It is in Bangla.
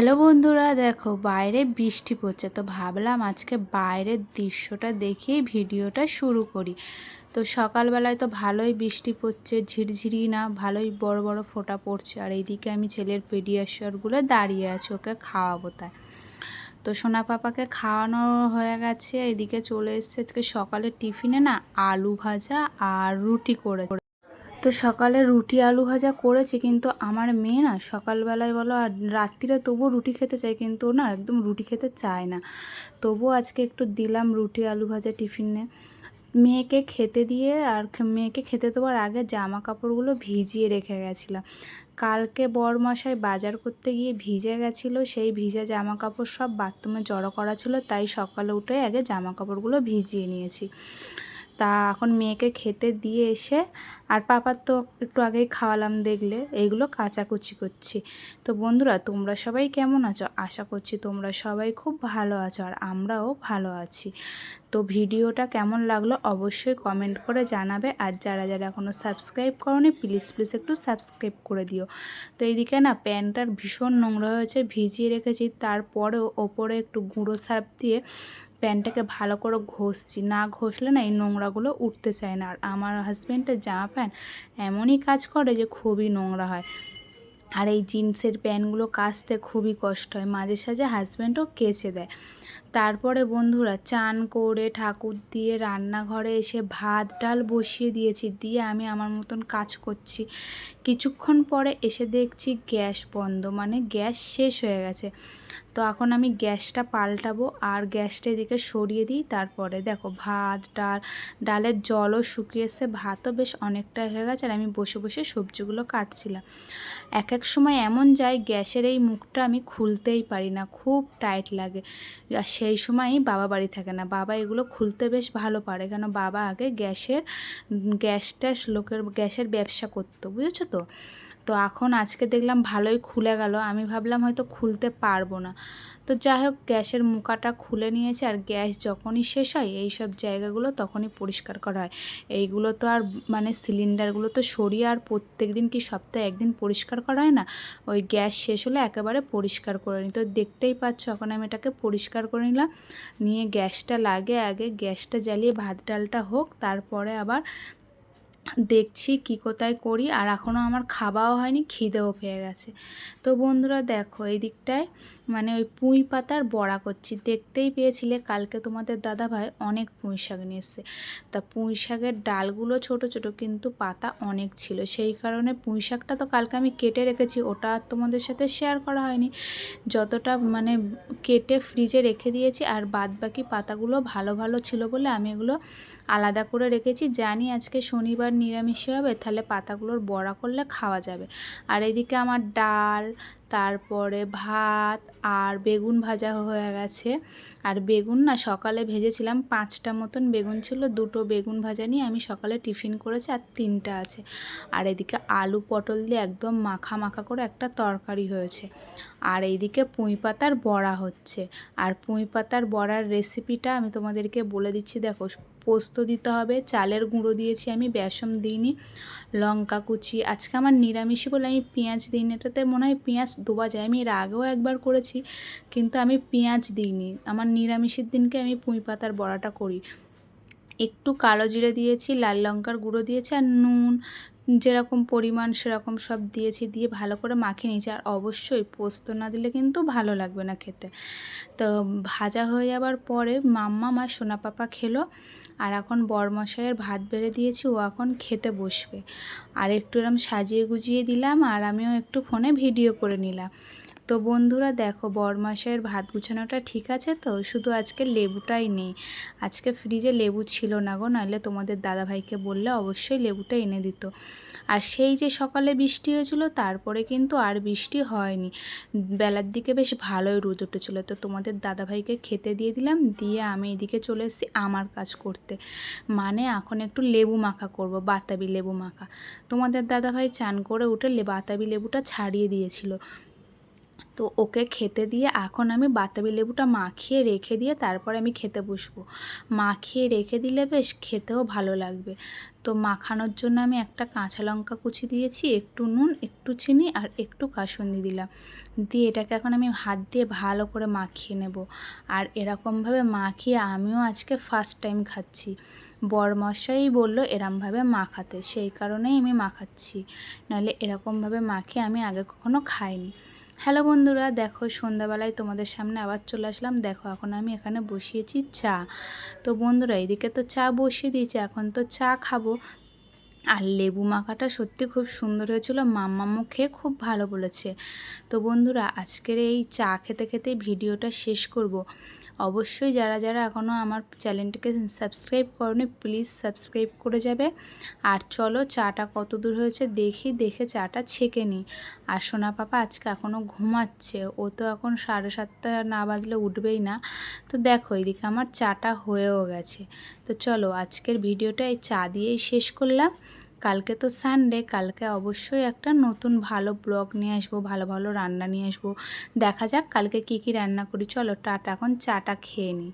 হ্যালো বন্ধুরা, দেখো বাইরে বৃষ্টি পড়ছে, তো ভাবলাম আজকে বাইরের দৃশ্যটা দেখেই ভিডিওটা শুরু করি। তো সকালবেলায় তো ভালোই বৃষ্টি পড়ছে, ঝিরঝিরি না, ভালোই বড় বড় ফোঁটা পড়ছে, আর এইদিকে আমি ছেলের পেডিয়াশরগুলো দাঁড়িয়ে আছি, ওকে খাওয়াবো তাই। তো সোনা পাপাকে খাওয়ানো হয়ে গেছে, এদিকে চলে এসছে আজকে সকালের টিফিনে না আলু ভাজা আর রুটি করে তো সকালে রুটি আলু ভাজা করেছি, কিন্তু আমার মেয়ে না সকালবেলায় বলো আর রাত্রিরে তবুও রুটি খেতে চায়, কিন্তু না একদম রুটি খেতে চায় না। তবুও আজকে একটু দিলাম রুটি আলু ভাজা টিফিনে মেয়েকে খেতে দিয়ে আর মেয়েকে খেতে দেওয়ার আগে জামা কাপড়গুলো ভিজিয়ে রেখে গেছিলাম। কালকে বরমশাই বাজার করতে গিয়ে ভিজে গেছিল, সেই ভিজা জামা কাপড় সব বাথরুমে জড়ো করা ছিল, তাই সকালে উঠে আগে জামা কাপড়গুলো ভিজিয়ে নিয়েছি। তা এখন মেয়েকে খেতে দিয়ে এসে আর পাপার তো একটু আগেই খাওয়ালাম দেখলে, এইগুলো কাচাকুচি করছি। তো বন্ধুরা, তোমরা সবাই কেমন আছো? আশা করছি তোমরা সবাই খুব ভালো আছো আর আমরাও ভালো আছি। তো ভিডিওটা কেমন লাগল অবশ্যই কমেন্ট করে জানাবে আর যারা যারা এখনও সাবস্ক্রাইব করনি, প্লিজ প্লিজ একটু সাবস্ক্রাইব করে দিও। তো এইদিকে না, প্যান্টটার ভীষণ নোংরা হয়েছে, ভিজিয়ে রেখেছি, তারপরেও ওপরে একটু গুঁড়ো সার্ফ দিয়ে প্যান্টটাকে ভালো করে ঘষছি। না ঘষলে না এই নোংরাগুলো উঠতে চায় না। আর আমার হাজব্যান্ডের জামা প্যান্ট এমনই কাজ করে যে খুবই নোংরা হয়। আর এই জিন্সের প্যান্টগুলো কাচতে খুবই কষ্ট হয়। মাঝে সাঝে হাজব্যান্ডও কেচে দেয়। তারপরে বন্ধুরা চান করে ঠাকুর দিয়ে রান্নাঘরে এসে ভাত, ডাল বসিয়ে দিয়েছি, দিয়ে আমি আমার মতন কাজ করছি। কিছুক্ষণ পরে এসে দেখছি গ্যাস বন্ধ মানে গ্যাস শেষ হয়ে গেছে। তো এখন আমি গ্যাসটা পাল্টাবো আর গ্যাসটা এদিকে সরিয়ে দিই, তারপরে দেখো ভাত, ডাল, ডালের জলও শুকিয়ে এসছে, ভাতও বেশ অনেকটা হয়ে গেছে আর আমি বসে বসে সবজিগুলো কাটছিলাম। এক এক সময় এমন যায় গ্যাসের এই মুখটা আমি খুলতেই পারি না, খুব টাইট লাগে। আর সেই সময়ই বাবা বাড়ি থাকে না। বাবা এগুলো খুলতে বেশ ভালো পারে। কেন? বাবা আগে গ্যাসের, গ্যাস ট্যাস লোকের, গ্যাসের ব্যবসা করতো, বুঝেছ তো? তো এখন আজকে দেখলাম ভালোই খুলে গেল। আমি ভাবলাম হয়তো খুলতে পারব না। তো যাই হোক, গ্যাসের মুখাটা খুলে নিয়েছে আর গ্যাস যখনই শেষ হয় এই সব জায়গাগুলো তখনই পরিষ্কার করা হয়। এইগুলো তো আর মানে সিলিন্ডারগুলো তো সরিয়ে আর প্রত্যেক দিন কি সপ্তাহে একদিন পরিষ্কার করা হয় না? ওই গ্যাস শেষ হলে একেবারে পরিষ্কার করে নিই। তো দেখতেই পাচ্ছ, এখন আমি এটাকে পরিষ্কার করে নিলাম। নিয়ে গ্যাসটা লাগে আগে গ্যাসটা জ্বালিয়ে ভাত ডালটা হোক, তারপরে আবার দেখছি কি কোথায় করি, আর এখনও আমার খাওয়াও হয়নি, খিদেও পেয়ে গেছে। তো বন্ধুরা দেখো, এই দিকটায় মানে ওই পুঁই পাতার বড়া করছি। দেখতেই পেয়েছিলে কালকে তোমাদের দাদা ভাই অনেক পুঁই শাক নিয়ে এসছে। তা পুঁই শাকের ডালগুলো ছোট ছোট, কিন্তু পাতা অনেক ছিল। সেই কারণে পুঁই শাকটা তো কালকে আমি কেটে রেখেছি, ওটা আর তোমাদের সাথে শেয়ার করা হয়নি। যতটা মানে কেটে ফ্রিজে রেখে দিয়েছি, আর বাদ বাকি পাতাগুলো ভালো ভালো ছিল বলে আমি এগুলো আলাদা করে রেখেছি। জানি আজকে শনিবার নিরামিষে হবে, তাহলে পাতাগুলোর বড়া করলে খাওয়া যাবে। আর এদিকে আমার ডাল, তারপরে ভাত আর বেগুন ভাজা হয়ে গেছে। আর বেগুন না সকালে ভেজেছিলাম, পাঁচটা মতন বেগুন ছিল, দুটো বেগুন ভাজা নিয়ে আমি সকালে টিফিন করেছি আর তিনটা আছে। আর এদিকে আলু পটল দিয়ে একদম মাখা মাখা করে একটা তরকারি হয়েছে। আর এইদিকে পুঁই পাতার বড়া হচ্ছে। আর পুঁই পাতার বড়ার রেসিপিটা আমি তোমাদেরকে বলে দিচ্ছি, দেখো পোস্ত দিতে হবে, চালের গুঁড়ো দিয়েছি আমি, বেসন দিইনি, লঙ্কা কুচি। আজকে আমার নিরামিষই বলে আমি পেঁয়াজ দিইনি, এটাতে মনে হয় পেঁয়াজ দেওয়া যায়। আমি এর আগেও একবার করেছি, কিন্তু আমি পেঁয়াজ দিইনি। আমার নিরামিষের দিনকে আমি পুঁই পাতার বড়াটা করি। একটু কালো জিরে দিয়েছি, লাল লঙ্কার গুঁড়ো দিয়েছি, আর নুন যেরকম পরিমাণ সেরকম সব দিয়েছি, দিয়ে ভালো করে মাখিয়ে নিয়েছি। আর অবশ্যই পোস্ত না দিলে কিন্তু ভালো লাগবে না খেতে। তো ভাজা হয়ে যাবার পরে মাম্মা মা সোনা পাপা খেলো। আর এখন বরমশাইয়ের ভাত বেড়ে দিয়েছি, ও এখন খেতে বসবে। আর একটু এরম সাজিয়ে গুজিয়ে দিলাম, আর আমিও একটু ফোনে ভিডিও করে নিলাম। তো বন্ধুরা দেখো বরমাসাইয়ের ভাত গুছানোটা ঠিক আছে তো? শুধু আজকে লেবুটাই নেই। আজকে ফ্রিজে লেবু ছিল না গো নাহলে তোমাদের দাদাভাইকে বললে অবশ্যই লেবুটা এনে দিত। আর সেই যে সকালে বৃষ্টি হয়েছিল, তারপরে কিন্তু আর বৃষ্টি হয়নি। বেলার দিকে বেশ ভালোই রোদ উঠেছিল। তো তোমাদের দাদাভাইকে খেতে দিয়ে দিলাম, দিয়ে আমি এদিকে চলে এসেছি আমার কাজ করতে। মানে এখন একটু লেবু মাখা করব, বাতাবি লেবু মাখা। তোমাদের দাদাভাই চান করে উঠে বাতাবি লেবুটা ছাড়িয়ে দিয়েছিল। তো ওকে খেতে দিয়ে এখন আমি বাতাবি লেবুটা মাখিয়ে রেখে দিয়ে তারপরে আমি খেতে বসবো। মাখিয়ে রেখে দিলে বেশ খেতেও ভালো লাগবে। তো মাখানোর জন্য আমি একটা কাঁচা লঙ্কা কুচি দিয়েছি, একটু নুন, একটু চিনি আর একটু কাসুন্দি দিলাম। দিয়ে এটাকে এখন আমি হাত দিয়ে ভালো করে মাখিয়ে নেব। আর এরকমভাবে মাখিয়ে আমিও আজকে ফার্স্ট টাইম খাচ্ছি। বরমশাই বলল এরমভাবে মাখাতে, সেই কারণেই আমি মাখাচ্ছি। নাহলে এরকমভাবে মাখিয়ে আমি আগে কখনো খাইনি। হ্যালো বন্ধুরা, দেখো সন্ধ্যাবেলায় তোমাদের সামনে আবার চলে আসলাম। দেখো, এখন আমি এখানে বসিয়েছি চা। তো বন্ধুরা, এদিকে তো চা বসিয়ে দিয়েছি, এখন তো চা খাব। আর লেবু মাখাটা সত্যি খুব সুন্দর হয়েছিল মাম্মাম্মু খেয়ে খুব ভালো বলেছে। তো বন্ধুরা, আজকের এই চা খেতে খেতে ভিডিওটা শেষ করব। অবশ্যই যারা যারা এখনও আমার চ্যানেলটিকে সাবস্ক্রাইব করনি, প্লিজ সাবস্ক্রাইব করে যাবে। আর চলো চাটা কত দূর হয়েছে দেখি, দেখে চাটা ছেঁকে নিই। আর সোনা পাপা আজকে এখনও ঘুমাচ্ছে, ও তো এখন সাড়ে সাতটা না বাজলে উঠবেই না। তো দেখো এদিকে আমার চাটা হয়েও গেছে। তো চলো আজকের ভিডিওটা এই চা দিয়েই শেষ করলাম। কালকে তো সানডে কালকে অবশ্যই একটা নতুন ভালো ব্লগ নিয়ে আসব, ভালো ভালো রান্না নিয়ে আসব। দেখা যাক কালকে কি কি রান্না করি, চলো টাটা, এখন চাটা খেয়ে নিই।